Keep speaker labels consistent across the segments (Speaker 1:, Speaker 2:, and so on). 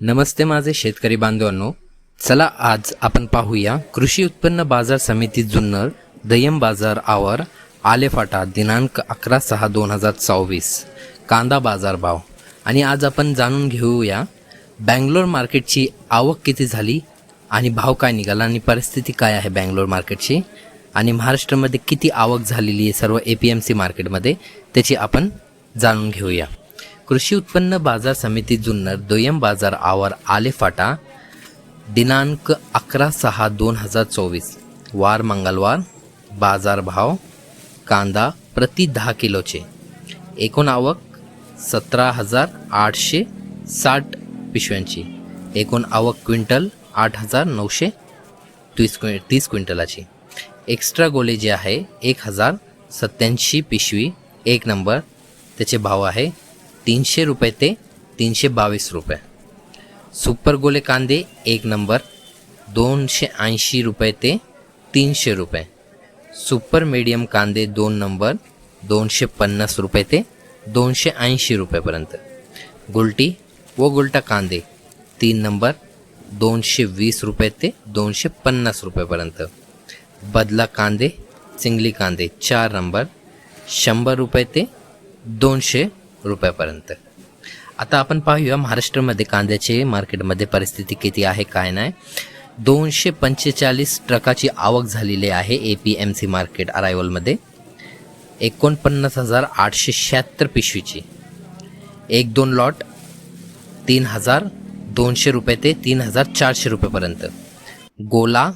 Speaker 1: नमस्ते माझे शेतकरी बांधवांनो. चला आज आपण पाहूया कृषी उत्पन्न बाजार समिती जुन्नर दय्यम बाजार आवर आलेफाटा दिनांक अकरा सहा दोन हजार सव्वीस कांदा बाजार भाव. आणि आज आपण जाणून घेऊया बँगलोर मार्केटची आवक किती झाली आणि भाव काय निघाला आणि परिस्थिती काय आहे बँगलोर मार्केटची? आणि महाराष्ट्रामध्ये किती आवक झालेली आहे सर्व ए पी एम सी मार्केटमध्ये? त्याची आपण जाणून घेऊया. कृषी उत्पन्न बाजार समिती जुन्नर दुय्यम बाजार आवर आलेफाटा दिनांक अकरा सहा दोन हजार चोवीस. वार मंगळवार बाजारभाव कांदा प्रति दहा किलोचे. एकूण आवक सतरा हजार आठशे साठ पिशव्यांची. एकूण आवक क्विंटल आठ हजार नऊशे तीस क्वि तीस क्विंटलाची. एक्स्ट्रा गोले जे आहे एक हजार सत्याऐंशी पिशवी एक नंबर. त्याचे भाव आहे तीनशे रुपये ते तीनशे बावीस रुपये. सुपर गोले कांदे एक नंबर दोनशे ऐंशी रुपये ते तीनशे रुपये. सुपर मीडियम कांदे दोन नंबर दोनशे पन्नास रुपये ते दोनशे ऐंशी रुपयेपर्यंत गुलटी व गुलटा कांदे तीन नंबर दोनशे वीस रुपये ते दोनशे पन्नास रुपयेपर्यंत बदला कांदे चिंगली कांदे चार नंबर शंभर रुपये ते दोनशे रुपयापर्यंत. आता आपण पाहूया महाराष्ट्रामध्ये कांद्याचे मार्केटमध्ये परिस्थिती किती आहे काय नाही. दोनशे पंचेचाळीस ट्रकाची आवक झालेली आहे A P M C market अरायवलमध्ये एकोणपन्नास हजार आठशे शहात्तर पिशवीची. एक दोन लॉट तीन हजार दोनशे रुपये ते तीन हजार चारशे रुपयेपर्यंत. गोला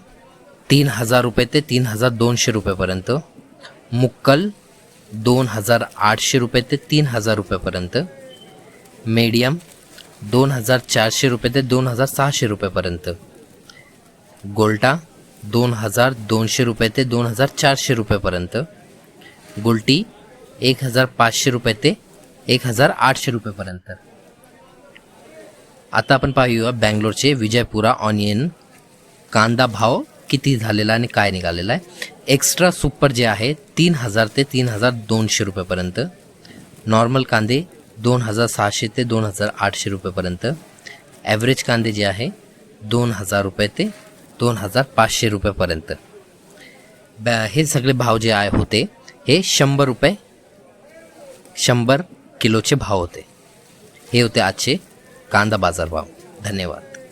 Speaker 1: तीन हजार रुपये ते तीन हजार दोनशे रुपयेपर्यंत. मुक्कल दोन हजार आठशे रुपये ते तीन हजार रुपयेपर्यंत. मीडियम दोन हजार चारशे रुपये ते दोन हजार सहाशे रुपयेपर्यंत. गोल्टा दोन हजार दोनशे रुपये ते दोन हजार चारशे रुपयेपर्यंत. गुलटी एक हजार पाचशे रुपये ते एक हजार आठशे रुपयेपर्यंत. आता आपण पाहूया बँगलोरचे विजयपुरा ऑनियन कांदा भाव किती झालेला आणि काय निघालेला आहे. एक्स्ट्रा सुपर जे आहे तीन हजार ते तीन हजार दोनशे रुपयेपर्यंत. नॉर्मल कांदे दोन हजार सहाशे ते दोन हजार आठशे रुपयेपर्यंत. ॲव्हरेज कांदे जे आहे दोन हजार रुपये ते दोन हजार पाचशे रुपयेपर्यंत. बॅ हे सगळे भाव जे आहे होते हे शंभर रुपये शंभर किलोचे भाव होते. हे होते आजचे कांदा बाजार भाव. धन्यवाद.